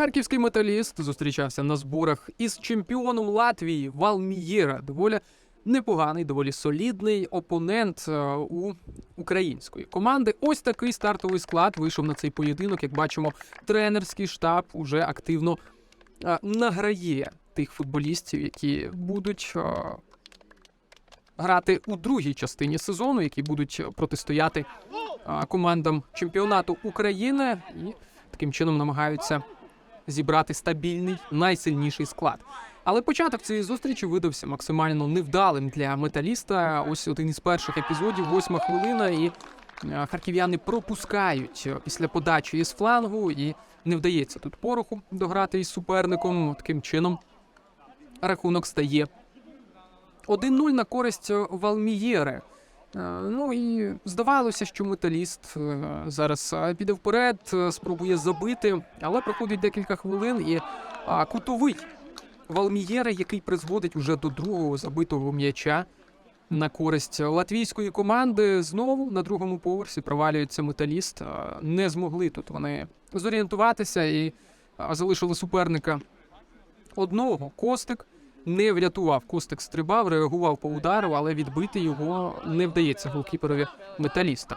Харківський металіст зустрічався на зборах із чемпіоном Латвії Валмієра. Доволі непоганий, доволі солідний опонент е, у української команди. Ось такий стартовий склад вийшов на цей поєдинок. Як бачимо, тренерський штаб уже активно е, награє тих футболістів, які будуть. е, Грати у другій частині сезону, які будуть протистояти командам чемпіонату України і таким чином намагаються зібрати стабільний, найсильніший склад. Але початок цієї зустрічі видався максимально невдалим для металіста. Ось один із перших епізодів, восьма хвилина, і е, харків'яни пропускають після подачі із флангу, і не вдається тут пороху дограти із суперником. Таким чином рахунок стає 1-0 на користь е, Валмієри. Е, Ну і здавалося, що металіст е, зараз е, піде вперед, е, спробує забити, але проходить декілька хвилин і кутовий Валмієра, який призводить уже до другого забитого м'яча на користь латвійської команди. Знову на другому поверсі провалюється металіст. Е, Не змогли тут вони зорієнтуватися і залишили суперника одного. Костик не врятував. Костик стрибав, реагував по удару, але відбити його не вдається голкіперові металіста.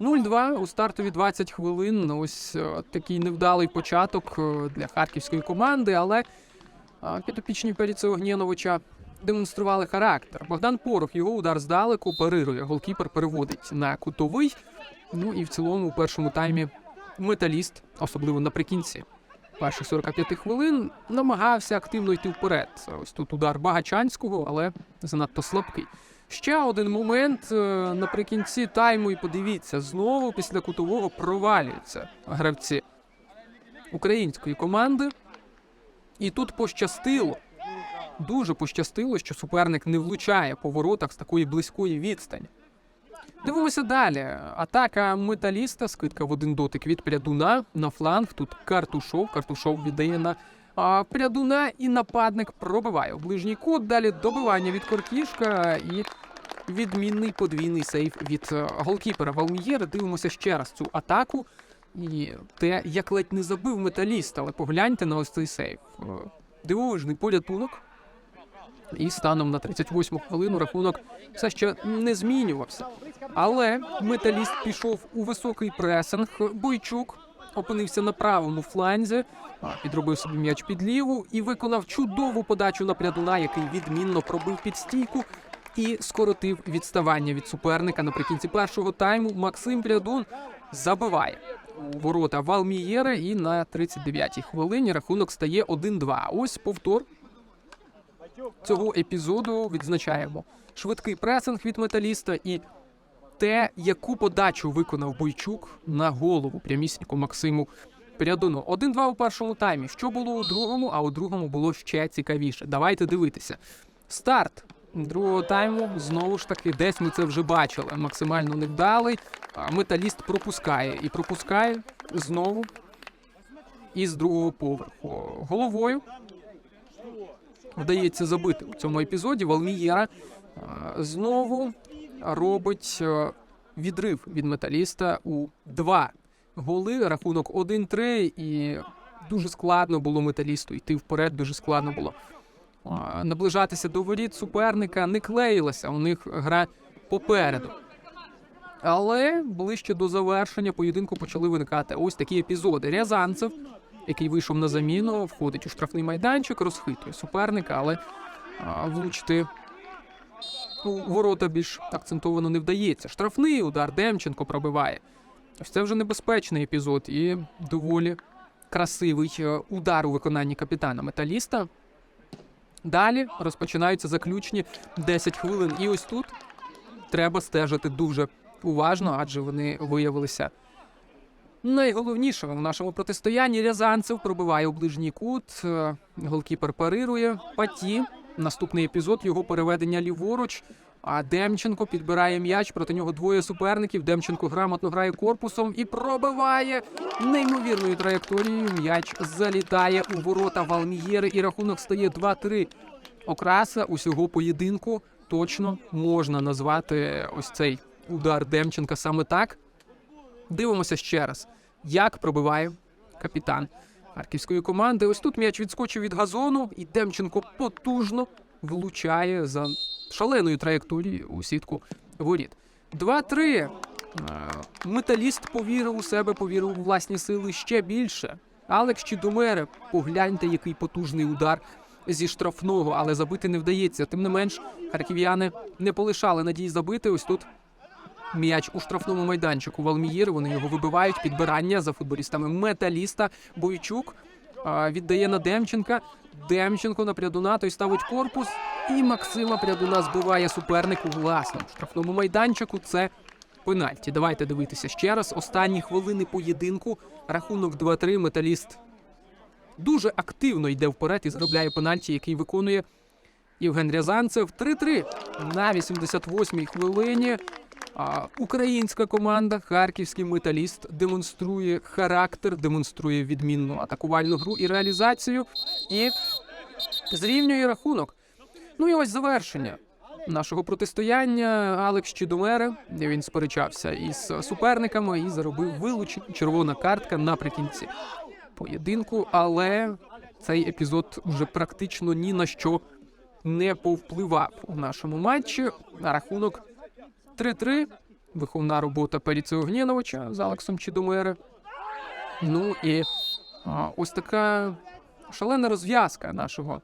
0-2 у стартові 20 хвилин. Ось е, такий невдалий початок е, для харківської команди, але е, підопічні Періце Огнєновича демонстрували характер. Богдан Порох, його удар здалеку парирує. Голкіпер переводить на кутовий. Ну і в цілому у першому таймі металіст, особливо наприкінці перших 45 хвилин, намагався активно йти вперед. Ось тут удар Багачанського, але занадто слабкий. Ще один момент е, наприкінці тайму, і подивіться, знову після кутового провалюються гравці української команди. І тут пощастило, дуже пощастило, що суперник не влучає по воротах з такої близької відстані. Дивимося далі. Атака металіста, скидка в один дотик від прядуна на фланг. Тут картушов. Картушов віддає на а, прядуна, і нападник пробиває у ближній кут. Далі добивання від Коркішка і відмінний подвійний сейв від е, голкіпера Валмієра. Дивимося ще раз цю атаку. І те, як ледь не забив металіст, але погляньте на ось цей сейв. Е, Дивовижний порятунок. І станом на 38 хвилину рахунок все ще не змінювався. Але металіст пішов у високий пресинг. Бойчук опинився на правому фланзі, підробив собі м'яч під ліву і виконав чудову подачу на прядуна, який відмінно пробив під стійку і скоротив відставання від суперника. Наприкінці першого тайму Максим Прядун забиває у ворота Валмієра, і на 39-й хвилині рахунок стає 1-2. Ось повтор цього епізоду відзначаємо швидкий пресинг від металіста і те, яку подачу виконав Бойчук на голову прямісіньку Максиму Прядуну. 1-2 у першому таймі. Що було у другому, а у другому було ще цікавіше. Давайте дивитися. Старт другого тайму знову ж таки, десь ми це вже бачили. Максимально невдалий. Металіст пропускає і пропускає знову із другого поверху. Головою вдається забити у цьому епізоді. Валмієра е, знову робить е, відрив від металіста у два голи. Рахунок 1-3, і дуже складно було металісту йти вперед. Дуже складно було е, наближатися до воріт суперника. Не клеїлася у них гра попереду. Але ближче до завершення поєдинку почали виникати ось такі епізоди. Рязанцев, який вийшов на заміну, входить у штрафний майданчик, розхитує суперника, але влучити у ворота більш акцентовано не вдається. Штрафний удар Демченко пробиває. Ось це вже небезпечний епізод і доволі красивий е, удар у виконанні капітана металіста. Далі розпочинаються заключні 10 хвилин. І ось тут треба стежити дуже уважно, адже вони виявилися найголовнішими в нашому протистоянні. Рязанцев пробиває у ближній кут. е, Голкіпер парирує. Паті. Наступний епізод його переведення ліворуч. А Демченко підбирає м'яч. Проти нього двоє суперників. Демченко грамотно грає корпусом і пробиває неймовірною траєкторією. М'яч залітає у ворота Валмієри, і рахунок стає 2-3. Окраса усього поєдинку точно можна назвати ось цей удар Демченка саме так. Дивимося ще раз, як пробиває капітан харківської команди. Ось тут м'яч відскочив від газону, і Демченко потужно влучає за шаленою траєкторією у сітку воріт. 2-3. Е, Металіст повірив у себе, повірив у власні сили ще більше. Алекс Чідомере, погляньте, який потужний удар зі штрафного, але забити не вдається. Тим не менш, харків'яни не полишали надії забити. Ось тут м'яч у штрафному майданчику. Валмієр. Вони його вибивають. Підбирання за футболістами металіста. Бойчук віддає на Демченка. Демченко на Прядуна, той ставить корпус. І Максима Прядуна збиває суперник у власному штрафному майданчику. Це пенальті. Давайте дивитися ще раз. Останні хвилини поєдинку. Рахунок 2-3. Металіст дуже активно йде вперед і заробляє пенальті, який виконує Євген Рязанцев. 3-3 на 88-й хвилині. А, українська команда, харківський металіст, демонструє характер, демонструє відмінну атакувальну гру і реалізацію. І зрівнює рахунок. Ну і ось завершення нашого протистояння. Алекс Чідомере. Він сперечався із суперниками і заробив вилучення. Червона картка наприкінці поєдинку. Але цей епізод вже практично ні на що не повпливав у нашому матчі. На рахунок 3-3. Виховна робота Періцео Гнєновича з Алексом Чідомере. Ну і а, ось така шалена розв'язка нашого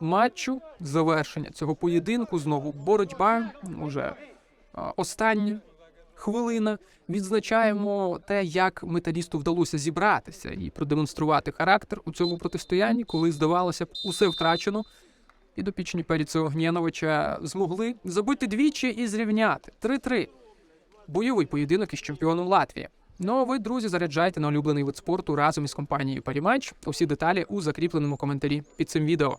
матчу, завершення цього поєдинку. Знову боротьба. Уже а, остання хвилина. Відзначаємо те, як металісту вдалося зібратися і продемонструвати характер у цьому протистоянні, коли здавалося б, усе втрачено. Підопічні Періци Огняновича змогли забити двічі і зрівняти 3-3. Бойовий поєдинок із чемпіоном Латвії. Ну а ви, друзі, заряджайте на улюблений вид спорту разом із компанією Парімач. Усі деталі у закріпленому коментарі під цим відео.